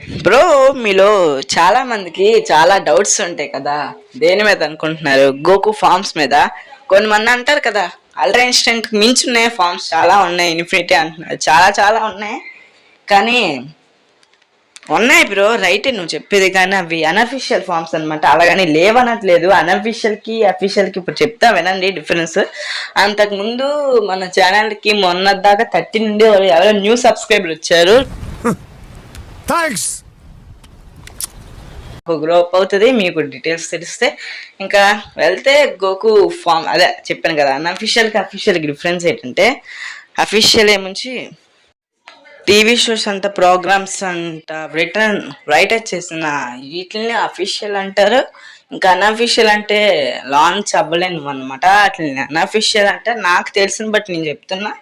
Bro మీలో చాలా మందికి చాలా డౌట్స్ ఉంటాయి కదా. దేని మీద అనుకుంటున్నారు? గోకు ఫార్మ్స్ మీద. కొంతమంది అంటారు కదా అల్ట్రా ఇన్స్టెంట్ మించి ఉన్నాయి ఫార్మ్స్ చాలా ఉన్నాయి ఇన్ఫినిటీ అంటున్నారు. చాలా చాలా ఉన్నాయి. కానీ ఉన్నాయి బ్రో రైట్ నువ్వు చెప్పేది. కానీ అవి అనఫిషియల్ ఫార్మ్స్ అనమాట అలాగని లేవనట్లేదు. అనఫిషియల్కి అఫీషియల్కి ఇప్పుడు చెప్తా వినండి డిఫరెన్స్ అంతకుముందు మన ఛానల్కి మొన్న దాకా థర్టీ నుండి ఎవరో న్యూ సబ్స్క్రైబర్ వచ్చారు. థ్యాంక్స్ గ్రో అప్ అవుతుంది మీకు డీటెయిల్స్ తెలిస్తే. ఇంకా వెళ్తే గోకు ఫామ్ అదే చెప్పాను కదా అన్అఫిషియల్కి అఫీషియల్కి డిఫరెన్స్ ఏంటంటే అఫీషియల్ ఏముంచి టీవీ షోస్ అంత ప్రోగ్రామ్స్ అంట రిటర్న్ రైటర్ చేసిన వీటిని అఫీషియల్ అంటారు. ఇంకా అన్అఫీషియల్ అంటే లాంచ్ అవ్వలేను అనమాట అట్లా అన్అఫీషియల్ అంటే నాకు తెలిసిన బట్టి నేను చెప్తున్నా.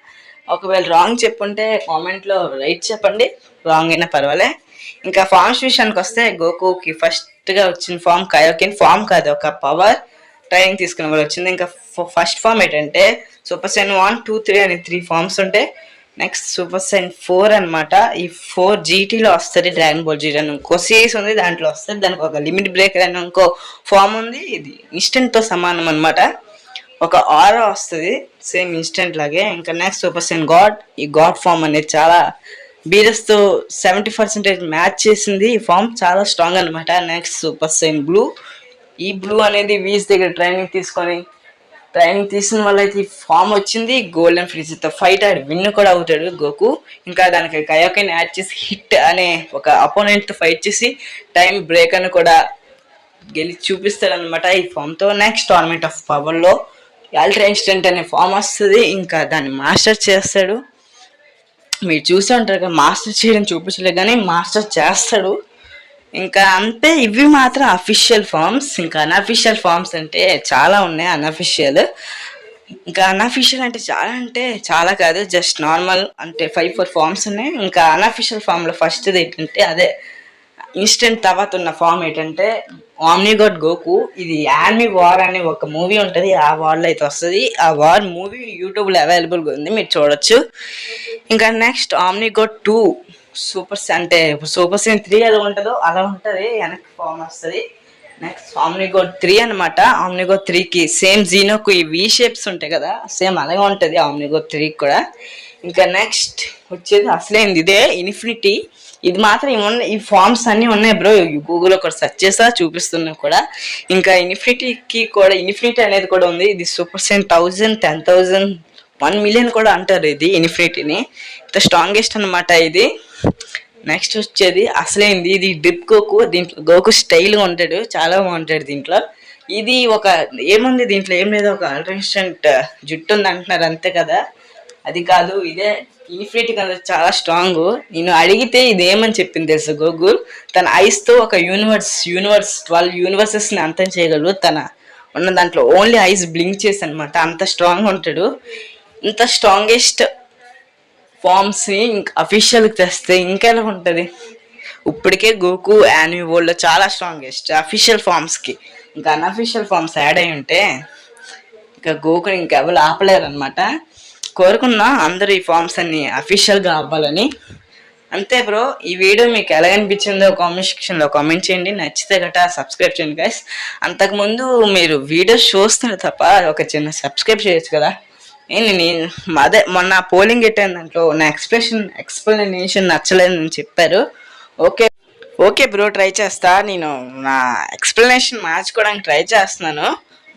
ఒకవేళ రాంగ్ చెప్పుంటే కామెంట్లో రైట్ చెప్పండి. రాంగ్ అయినా పర్వాలే. ఇంకా ఫామ్స్ విషయానికి వస్తే గోకుకి ఫస్ట్గా వచ్చిన ఫామ్ కయోకిన్. ఫామ్ కాదు ఒక పవర్ ట్రైనింగ్ తీసుకున్న వాళ్ళు వచ్చింది. ఇంకా ఫస్ట్ ఫామ్ ఏంటంటే super Saiyan one two three అని త్రీ ఫార్మ్స్ ఉంటాయి నెక్స్ట్ సూపర్ సైన్ ఫోర్ అనమాట ఈ ఫోర్ జీటీలో వస్తుంది డ్రాగన్ బాల్ జీటీ అని. ఇంకో సిరీస్ ఉంది దాంట్లో వస్తుంది. దానికి ఒక లిమిట్ బ్రేకర్ అని ఇంకో ఫామ్ ఉంది. ఇది ఇన్స్టెంట్తో సమానం అనమాట ఒక ఆరా వస్తుంది సేమ్ ఇన్స్టెంట్ లాగే. ఇంకా నెక్స్ట్ సూపర్ సెన్ గాడ్ ఈ గాడ్ ఫామ్ అనేది చాలా బీరస్తో సెవెంటీ పర్సెంటేజ్ మ్యాచ్ చేసింది. ఈ ఫామ్ చాలా స్ట్రాంగ్ అనమాట నెక్స్ట్ సూపర్ సెన్ బ్లూ ఈ బ్లూ అనేది వీస్ దగ్గర ట్రైనింగ్ తీసుకొని ట్రైనింగ్ తీసిన వల్ల అయితే ఈ ఫామ్ వచ్చింది. గోల్డెన్ ఫ్రీజ్తో ఫైట్ ఆడి విన్ కూడా అవుతాడు గోకు ఇంకా దానికి కయోకైన్ యాడ్ చేసి హిట్ అనే ఒక అపోనెంట్తో ఫైట్ చేసి టైం బ్రేక్ అని కూడా గెలిచి చూపిస్తాడు అనమాట ఈ ఫామ్తో నెక్స్ట్ టోర్నమెంట్ ఆఫ్ పవర్లో అల్ట్రా ఇన్స్టెంట్ అనే ఫామ్ వస్తుంది. ఇంకా దాన్ని మాస్టర్ చేస్తాడు. మీరు చూసే ఉంటారు కదా మాస్టర్ చేయడం చూపించలేదు కానీ మాస్టర్ చేస్తాడు. ఇంకా అంతే ఇవి మాత్రం అఫీషియల్ ఫామ్స్ ఇంకా అన్అఫీషియల్ ఫామ్స్ అంటే చాలా ఉన్నాయి అన్అఫీషియల్ ఇంకా అన్అఫీషియల్ అంటే చాలా అంటే చాలా కాదు జస్ట్ నార్మల్ అంటే ఫైవ్ ఫోర్ ఫామ్స్ ఉన్నాయి. ఇంకా అన్అఫీషియల్ ఫామ్లో ఫస్ట్ ఏంటంటే అదే. ఇన్స్టెంట్ తర్వాత ఉన్న ఫామ్ ఏంటంటే ఆమ్నిగోడ్ గోకు ఇది యాన్మి వార్ అనే ఒక మూవీ ఉంటుంది. ఆ వార్లో అయితే వస్తుంది. ఆ వార్ మూవీ యూట్యూబ్లో అవైలబుల్గా ఉంది. మీరు చూడొచ్చు. ఇంకా next omni god to super అంటే సూపర్ సీన్ త్రీ ఎలా ఉంటుందో అలా ఉంటుంది. వెనక్కి ఫామ్ వస్తుంది. నెక్స్ట్ ఆమ్నిగోడ్ త్రీ అనమాట ఆమ్నిగోడ్ త్రీకి సేమ్ జీనోకు ఈ వి షేప్స్ ఉంటాయి కదా. సేమ్ అలాగే ఉంటుంది ఆమ్నిగోడ్ త్రీకి కూడా. ఇంకా నెక్స్ట్ వచ్చేది అసలేంది ఇదే? ఇన్ఫినిటీ ఇది మాత్రం ఇవి ఈ ఫామ్స్ అన్నీ ఉన్నాయి బ్రో గూగుల్లో కూడా సెర్చ్ చేసా చూపిస్తున్నా కూడా. ఇంకా ఇన్ఫినిటీకి కూడా ఇన్ఫినిటీ అనేది కూడా ఉంది. ఇది super Saiyan thousand ten thousand one million కూడా అంటారు ఇది ఇన్ఫినిటీని ఇంత స్ట్రాంగెస్ట్ అనమాట ఇది. నెక్స్ట్ వచ్చేది అసలేంది ఇది డిప్ గోకు దీంట్లో గోకు స్టైల్గా ఉంటాడు. చాలా బాగుంటాడు దీంట్లో. ఇది ఒక ఏముంది దీంట్లో? ఏం లేదు. ఒక అల్ట్రాన్స్టెంట్ జుట్టు ఉంది అంటున్నారు అంతే కదా. అది కాదు ఇదే ఇన్ఫినిటీ కలర్ చాలా స్ట్రాంగ్ నేను అడిగితే ఇది ఏమని చెప్పింది తెలుసు గూగుల్? తన ఐస్తో ఒక యూనివర్స్ యూనివర్స్ ట్వెల్వ్ యూనివర్సెస్ని అంతం చేయగలడు తన. ఉన్న దాంట్లో ఓన్లీ ఐస్ బ్లింక్ చేసి అనమాట అంత స్ట్రాంగ్ ఉంటాడు. ఇంత స్ట్రాంగెస్ట్ ఫామ్స్ని ఇంకా అఫీషియల్కి తెస్తే ఇంకెలా ఉంటుంది? ఇప్పటికే గోకు యాన్యూ వరల్డ్లో చాలా స్ట్రాంగెస్ట్ అఫీషియల్ ఫామ్స్కి ఇంకా అన్అఫీషియల్ ఫామ్స్ యాడ్ అయి ఉంటే ఇంకా గోకుని ఇంకెవరు ఆపలేరు అనమాట కోరుకున్న అందరూ ఈ ఫామ్స్ అన్ని అఫీషియల్గా అవ్వాలని. అంతే బ్రో ఈ వీడియో మీకు ఎలా అనిపించిందో కామెంట్ సెక్షన్లో కామెంట్ చేయండి. నచ్చితే గట్రా సబ్స్క్రైబ్ చేయండి గైస్ అంతకుముందు మీరు వీడియోస్ చూస్తున్నారు తప్ప ఒక చిన్న సబ్స్క్రైబ్ చేయొచ్చు కదా. నేను అదే మొన్న పోలింగ్ పెట్టాను దాంట్లో నా ఎక్స్ప్రెషన్ ఎక్స్ప్లెనేషన్ నచ్చలేదని చెప్పారు. ఓకే ఓకే బ్రో ట్రై చేస్తా. నేను నా ఎక్స్ప్లెనేషన్ మార్చుకోవడానికి ట్రై చేస్తున్నాను.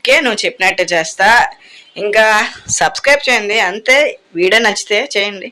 ఓకే నువ్వు చెప్పినట్టు చేస్తా. ఇంకా సబ్స్క్రైబ్ చేయండి. అంతే వీడియో నచ్చితే చేయండి.